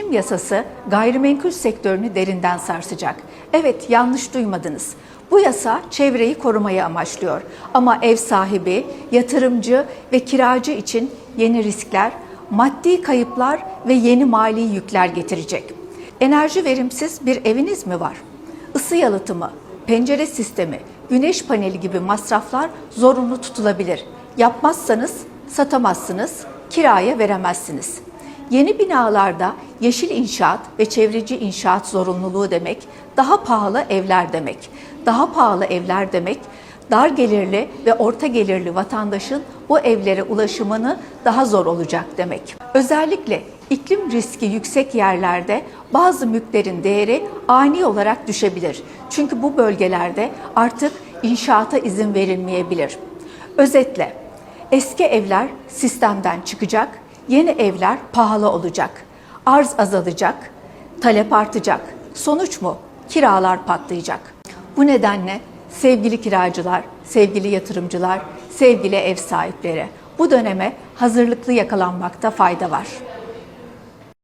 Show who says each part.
Speaker 1: İklim yasası gayrimenkul sektörünü derinden sarsacak. Evet yanlış duymadınız. Bu yasa çevreyi korumayı amaçlıyor. Ama ev sahibi, yatırımcı ve kiracı için yeni riskler, maddi kayıplar ve yeni mali yükler getirecek. Enerji verimsiz bir eviniz mi var? Isı yalıtımı, pencere sistemi, güneş paneli gibi masraflar zorunlu tutulabilir. Yapmazsanız satamazsınız, kiraya veremezsiniz. Yeni binalarda yeşil inşaat ve çevreci inşaat zorunluluğu demek, daha pahalı evler demek. Daha pahalı evler demek, dar gelirli ve orta gelirli vatandaşın bu evlere ulaşımını daha zor olacak demek. Özellikle iklim riski yüksek yerlerde bazı mülklerin değeri ani olarak düşebilir. Çünkü bu bölgelerde artık inşaata izin verilmeyebilir. Özetle eski evler sistemden çıkacak, yeni evler pahalı olacak. Arz azalacak, talep artacak. Sonuç mu? Kiralar patlayacak. Bu nedenle sevgili kiracılar, sevgili yatırımcılar, sevgili ev sahipleri bu döneme hazırlıklı yakalanmakta fayda var.